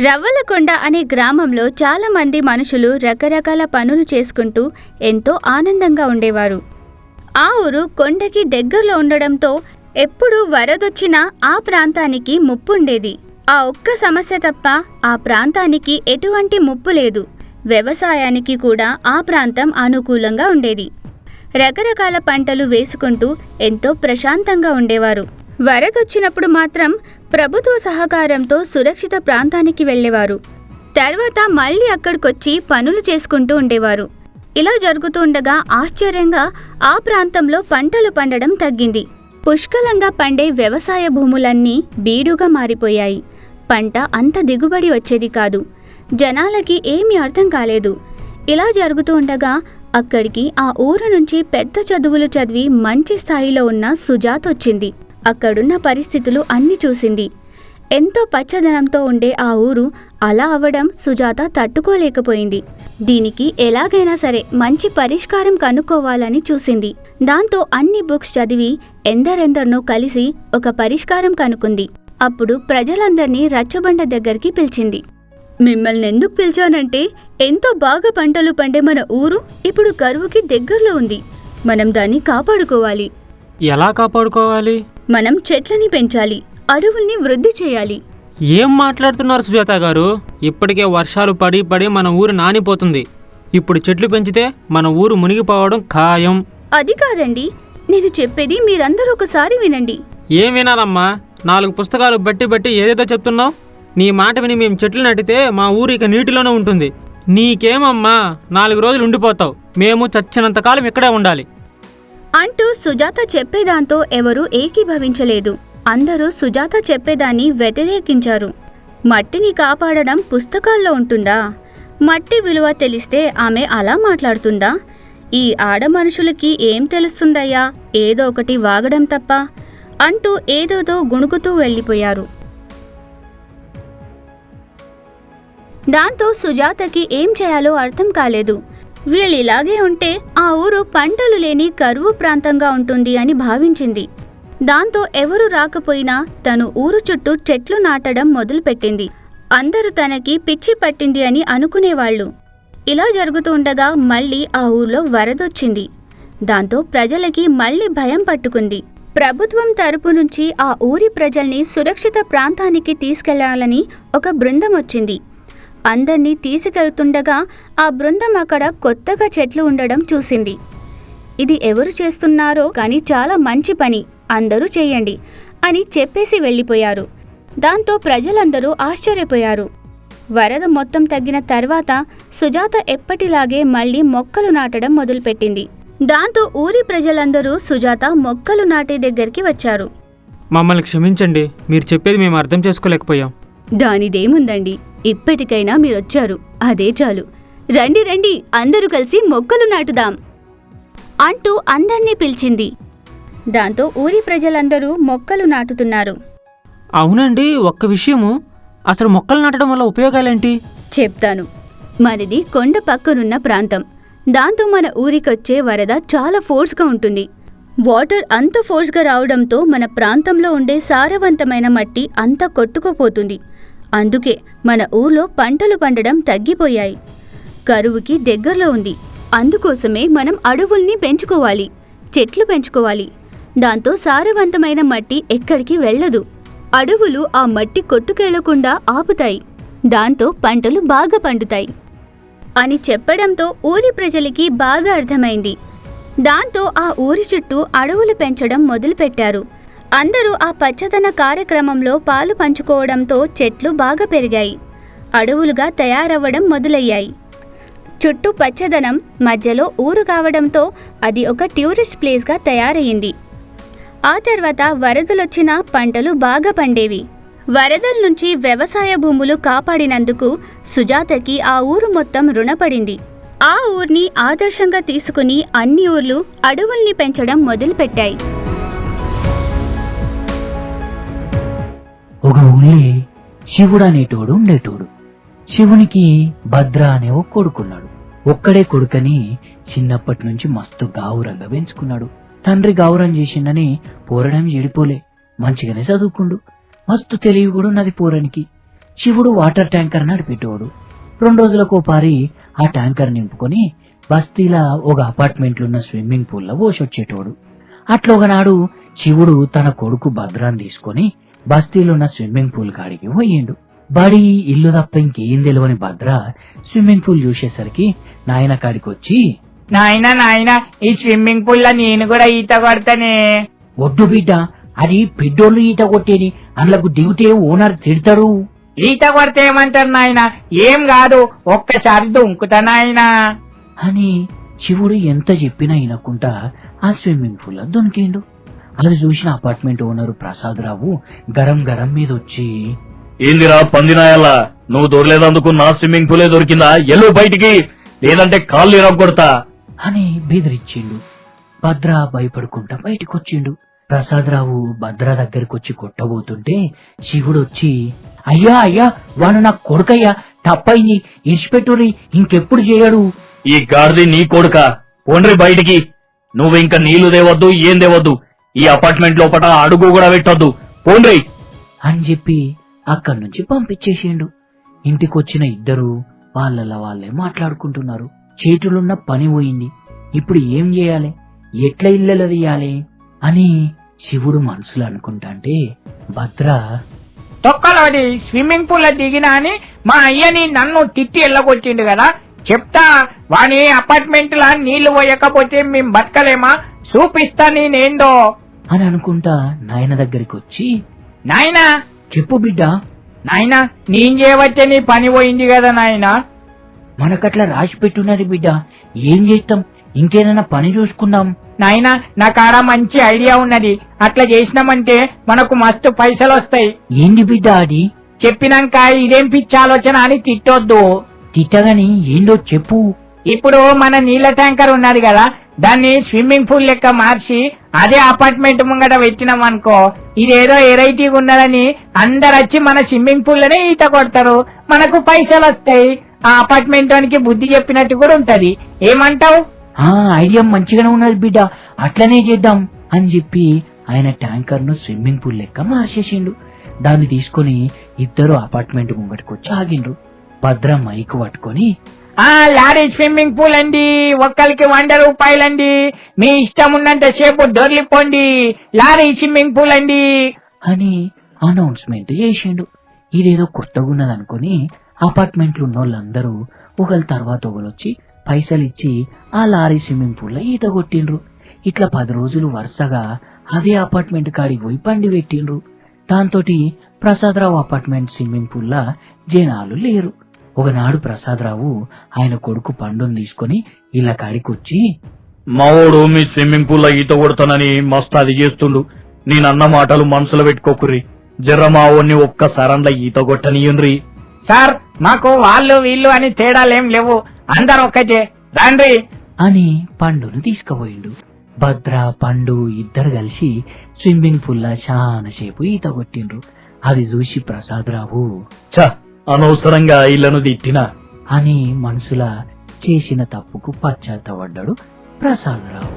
రవ్వలకొండ అనే గ్రామంలో చాలామంది మనుషులు రకరకాల పనులు చేసుకుంటూ ఎంతో ఆనందంగా ఉండేవారు. ఆ ఊరు కొండకి దగ్గరలో ఉండడంతో ఎప్పుడు వరదొచ్చినా ఆ ప్రాంతానికి ముప్పు ఉండేది ఆ ఒక్క సమస్య తప్ప ఆ ప్రాంతానికి ఎటువంటి ముప్పు లేదు. వ్యవసాయానికి కూడా ఆ ప్రాంతం అనుకూలంగా ఉండేది. రకరకాల పంటలు వేసుకుంటూ ఎంతో ప్రశాంతంగా ఉండేవారు. వరదొచ్చినప్పుడు మాత్రం ప్రభుత్వ సహకారంతో సురక్షిత ప్రాంతానికి వెళ్ళేవారు. తర్వాత మళ్ళీ అక్కడికొచ్చి పనులు చేసుకుంటూ ఉండేవారు. ఇలా జరుగుతూ ఉండగా ఆశ్చర్యంగా ఆ ప్రాంతంలో పంటలు పండడం తగ్గింది. పుష్కలంగా పండే వ్యవసాయ భూములన్నీ బీడుగా మారిపోయాయి. పంట అంత దిగుబడి వచ్చేది కాదు. జనాలకి ఏమీ అర్థం కాలేదు. ఇలా జరుగుతూ ఉండగా అక్కడికి ఆ ఊరు నుంచి పెద్ద చదువులు చదివి మంచి స్థాయిలో ఉన్న సుజాత్ వచ్చింది అక్కడున్న పరిస్థితులు అన్ని చూసింది. ఎంతో పచ్చదనంతో ఉండే ఆ ఊరు అలా అవ్వడం సుజాత తట్టుకోలేకపోయింది. దీనికి ఎలాగైనా సరే మంచి పరిష్కారం కనుక్కోవాలని చూసింది. దాంతో అన్ని బుక్స్ చదివి ఎందరెందరినో కలిసి ఒక పరిష్కారం కనుక్కుంది. అప్పుడు ప్రజలందర్నీ రచ్చబండ దగ్గరికి పిలిచింది. మిమ్మల్ని ఎందుకు పిలిచానంటే ఎంతో బాగా పంటలు పండే మన ఊరు ఇప్పుడు కరువుకి దగ్గరలో ఉంది. మనం దాన్ని కాపాడుకోవాలి. ఎలా కాపాడుకోవాలి? మనం చెట్లని పెంచాలి అడవుల్ని వృద్ధి చేయాలి. ఏం మాట్లాడుతున్నారు సుజాత గారు? ఇప్పటికే వర్షాలు పడి పడి మన ఊరు నానిపోతుంది. ఇప్పుడు చెట్లు పెంచితే మన ఊరు మునిగిపోవడం ఖాయం. అది కాదండి నేను చెప్పేది మీరందరూ ఒకసారి వినండి. ఏం వినాలమ్మా? నాలుగు పుస్తకాలు బట్టి బట్టి ఏదేదో చెప్తున్నావు. నీ మాట విని మేము చెట్లు నాటితే మా ఊరు ఇక నీటిలోనే ఉంటుంది. నీకేమమ్మా? నాలుగు రోజులు ఉండిపోతావు. మేము చచ్చినంత కాలం ఇక్కడే ఉండాలి. అంటూ సుజాత చెప్పేదాంతో ఎవరూ ఏకీభవించలేదు. అందరూ సుజాత చెప్పేదాన్ని వ్యతిరేకించారు. మట్టిని కాపాడడం పుస్తకాల్లో ఉంటుందా? మట్టి విలువ తెలిస్తే ఆమె అలా మాట్లాడుతుందా? ఈ ఆడ మనుషులకి ఏం తెలుస్తుందయ్యా? ఏదో ఒకటి వాగడం తప్ప అంటూ ఏదోదో గుణుకుతూ వెళ్ళిపోయారు. దాంతో సుజాతకి ఏం చేయాలో అర్థం కాలేదు. వీళ్ళు ఇలాగే ఉంటే ఆ ఊరు పంటలు లేని కరువు ప్రాంతంగా ఉంటుంది అని భావించింది. దాంతో ఎవరు రాకపోయినా తను ఊరు చుట్టూ చెట్లు నాటడం మొదలుపెట్టింది. అందరూ తనకి పిచ్చి పట్టింది అని అనుకునేవాళ్ళు. ఇలా జరుగుతూ ఉండగా మళ్ళీ ఆ ఊర్లో వరదొచ్చింది. దాంతో ప్రజలకి మళ్ళీ భయం పట్టుకుంది. ప్రభుత్వం తరపు నుంచి ఆ ఊరి ప్రజల్ని సురక్షిత ప్రాంతానికి తీసుకెళ్ళాలని ఒక బృందం వచ్చింది. అందర్నీ తీసుకెళ్తుండగా ఆ బృందం అక్కడ కొత్తగా చెట్లు ఉండడం చూసింది. ఇది ఎవరు చేస్తున్నారో కానీ చాలా మంచి పని అందరూ చేయండి అని చెప్పేసి వెళ్ళిపోయారు. దాంతో ప్రజలందరూ ఆశ్చర్యపోయారు. వరద మొత్తం తగ్గిన తర్వాత సుజాత ఎప్పటిలాగే మళ్ళీ మొక్కలు నాటడం మొదలుపెట్టింది. దాంతో ఊరి ప్రజలందరూ సుజాత మొక్కలు నాటే దగ్గరికి వచ్చారు. మమ్మల్ని క్షమించండి మీరు చెప్పేది మేము అర్థం చేసుకోలేకపోయాం. దానిదేముందండి? ఇప్పటికైనా మీరొచ్చారు. అదే చాలు. రండి రండి. అందరూ కలిసి మొక్కలు నాటుదాం. అంటూ అందర్నీ పిలిచింది. దాంతో ఊరి ప్రజలందరూ మొక్కలు నాటుతున్నారు. అవునండి ఒక్క విషయము. అసలు మొక్కలు నాటడం వల్ల ఉపయోగాలేంటి? చెప్తాను. మనది కొండ పక్కనున్న ప్రాంతం. దాంతో మన ఊరికొచ్చే వరద చాలా ఫోర్స్గా ఉంటుంది. వాటర్ అంత ఫోర్స్గా రావడంతో మన ప్రాంతంలో ఉండే సారవంతమైన మట్టి అంతా కొట్టుకుపోతుంది. అందుకే మన ఊర్లో పంటలు పండడం తగ్గిపోయాయి. కరువుకి దగ్గరలో ఉంది. అందుకోసమే మనం అడవుల్ని పెంచుకోవాలి. చెట్లు పెంచుకోవాలి. దాంతో సారవంతమైన మట్టి ఎక్కడికి వెళ్ళదు. అడవులు ఆ మట్టి కొట్టుకెళ్ళకుండా ఆపుతాయి. దాంతో పంటలు బాగా పండుతాయి. అని చెప్పడంతో ఊరి ప్రజలకి బాగా అర్థమైంది. దాంతో ఆ ఊరి చుట్టూ అడవులు పెంచడం మొదలుపెట్టారు. అందరూ ఆ పచ్చదన కార్యక్రమంలో పాలు పంచుకోవడంతో చెట్లు బాగా పెరిగాయి. అడవులుగా తయారవ్వడం మొదలయ్యాయి. చుట్టూ పచ్చదనం మధ్యలో ఊరు కావడంతో అది ఒక టూరిస్ట్ ప్లేస్గా తయారయ్యింది. ఆ తర్వాత వరదలొచ్చినా పంటలు బాగా పండేవి. వరదల నుంచి వ్యవసాయ భూములు కాపాడినందుకు సుజాతకి ఆ ఊరు మొత్తం రుణపడింది. ఆ ఊర్ని ఆదర్శంగా తీసుకుని అన్ని ఊర్లు అడవుల్ని పెంచడం మొదలుపెట్టాయి. ఒక ఊళ్ళే శివుడు అనేటోడు ఉండేటోడు. శివునికి భద్ర అనే ఒక కొడుకున్నాడు. ఒక్కడే కొడుకని చిన్నప్పటి నుంచి మస్తు గావురంగా పెంచుకున్నాడు. తండ్రి గావురం చేసిండని పోరడం చెడిపోలే. మంచిగానే చదువుకుండు. మస్తు తెలివి కూడా ఉన్నది పోరానికి. శివుడు వాటర్ ట్యాంకర్ నడిపేటోడు రెండు రోజులకు పారి ఆ ట్యాంకర్ నింపుకొని బస్తీలా ఒక అపార్ట్మెంట్లో ఉన్న స్విమ్మింగ్ పూల్లో పోసొచ్చేటోడు అట్లా ఒకనాడు శివుడు తన కొడుకు భద్రాన్ని తీసుకొని బస్తీలో ఉన్న స్విమ్మింగ్ పూల్ కాడికి పోయిండు. బడి ఇల్లు తప్ప ఇంకేం తెలియని భద్ర స్విమ్మింగ్ పూల్ చూసేసరికి నాయన కాడికి వచ్చి నాయనా నాయనా ఈ స్విమ్మింగ్ పూల్లో నేను కూడా ఈత కొడతానే. ఒడ్డు బిడ్డ అది పెద్దోళ్ళు ఈత కొట్టేది అందులోకి దిగితే ఓనర్ తిడతాడు. ఈత కొడితే ఏమంటారు నాయనా? ఏం కాదు ఒక్కసారి దుంకుతా నాయనా. అని శివుడు ఎంత చెప్పినా వినకుండా ఆ స్విమ్మింగ్ పూల్లో దొనికిండు. అది చూసిన అపార్ట్మెంట్ ఓనరు ప్రసాదరావు గరం గరం మీద వచ్చి ఏందిరా పందినాయల్లా? నువ్వు దొరలేదందుకు నా స్విమ్మింగ్ పూలే దొరికిందా? ఎల్లు బయటికి! లేదంటే కాళ్ళు ఇరగొడతా అని బెదిరించిండు. భద్ర భయపడుకుంటా బయటికొచ్చిండు. ప్రసాదరావు భద్ర దగ్గరికి వచ్చి కొట్టబోతుంటే శివుడు వచ్చి అయ్యా అయ్యా వాడు నా కొడుకయ్యా! తప్పైంది ఇడిచిపెట్టురి ఇంకెప్పుడు చేయడు? ఈ గాడిది నీ కొడుక. పోండ్రి బయటికి. నువ్వు ఇంకా నీళ్ళు దేవద్దు ఏం దేవద్దు ఈ అపార్ట్మెంట్ లోపల అడుగు కూడా పెట్టొద్దు. పోండ్రి అని చెప్పి అక్కడి నుంచి పంపించేసిండు. ఇంటికొచ్చిన ఇద్దరు వాళ్ళ వాళ్ళే మాట్లాడుకుంటున్నారు. చేతులున్న పని పోయింది. ఇప్పుడు ఏం చేయాలి? ఎట్లా ఇల్లెల తీయాలి అని శివుడు మనసులో అనుకుంటాంటే భద్ర. తొక్కలోది స్విమ్మింగ్ పూల్లో దిగినా అని మా అయ్యని నన్ను తిట్టి వెళ్ళగొచ్చిండు కదా. చెప్తా వాని అపార్ట్మెంట్ లా నీళ్ళు పోయకపోతే మేం బతకలేమా? చూపిస్తా నేనేందో. అని అనుకుంటా నాయన దగ్గరికి వచ్చి నాయనా! చెప్పు బిడ్డ. నాయనా! నేను చేయవచ్చే నీ పని పోయింది కదా నాయనా! మనకట్లా రాసి పెట్టున్నది బిడ్డ. ఏం చేస్తాం? ఇంకేదైనా పని చూసుకుందాం. నాయనా నా కాడ మంచి ఐడియా ఉన్నది. అట్లా చేసినామంటే మనకు మస్తు పైసలు వస్తాయి ఏంది బిడ్డ అది? చెప్పినాక ఇదేం పిచ్చి ఆలోచన అని తిట్టొద్దు. తిట్టగాని ఏందో చెప్పు. ఇప్పుడు మన నీళ్ళ ట్యాంకర్ ఉన్నది కదా దాన్ని స్విమ్మింగ్ పూల్ లెక్క మార్చి అదే అపార్ట్మెంట్ ముంగట పెట్టినాం అనుకో ఇదేదో వెరైటీగా ఉన్నదని అందరు వచ్చి మన స్విమ్మింగ్ పూల్లోనే ఈత కొడతారు. మనకు పైసలు వస్తాయి ఆ అపార్ట్మెంట్ వానికి బుద్ధి చెప్పినట్టు కూడా ఉంటది. ఏమంటావు? ఆ ఐడియా మంచిగానే ఉన్నది బిడ్డ. అట్లనే చేద్దాం అని చెప్పి ఆయన ట్యాంకర్ను స్విమ్మింగ్ పూల్ లెక్క మార్చేసిండు. దాన్ని తీసుకొని ఇద్దరు అపార్ట్మెంట్ ముంగటికొచ్చి ఆగిండ్రు. భద్ర మైకు పట్టుకొని లారీ స్విమ్మింగ్ పూల్ అండి. ఒక్కరికి వంద రూపాయలండి. మీ ఇష్టం ఉన్నంత సేపు దొరికిపోండి. లారీ స్విమ్మింగ్ పూల్ అండి. అని అనౌన్స్మెంట్ చేసిండు. ఇదేదో కొత్తగా ఉన్నది అనుకుని అపార్ట్మెంట్లు ఉన్న వాళ్ళందరూ ఒకళ్ళ తర్వాత ఒకరు వచ్చి పైసలు ఇచ్చి ఆ లారీ స్విమ్మింగ్ పూల్లో ఈత కొట్టిండ్రు. ఇట్లా పది రోజులు వరుసగా అదే అపార్ట్మెంట్ కాడికి పోయి పండి పెట్టిండ్రు. దాంతోటి ప్రసాదరావు అపార్ట్మెంట్ స్విమ్మింగ్ పూల్ లా జనాలు లేరు. ఒకనాడు ప్రసాదరావు ఆయన కొడుకు పండుని తీసుకొని ఇళ్ళ కాడికి వచ్చి మావోడు మీ స్విమ్మింగ్ పూల్లో ఈత కొడతానని మస్తు అది చేస్తుండు. నేనన్న మాటలు మనసులో పెట్టుకోకుర్రి. జర్ర మావోని ఒక్కసారంలా ఈత కొట్టనియుండ్రి. సార్ మాకు వాళ్ళు వీళ్ళు అని తేడాలేం లేవు. అందరు ఒక్కటే. రండి. అని పండును తీసుకుపోయిండు. భద్ర పండు ఇద్దరు కలిసి స్విమ్మింగ్ పూల్ లా చాలాసేపు ఈత కొట్టిండ్రు. అది చూసి ప్రసాదరావు ఛ! అనవసరంగా ఇళ్ళను తిట్టిన. అని మనసులా చేసిన తప్పుకు పశ్చాత్తపడ్డాడు ప్రసాదరావు.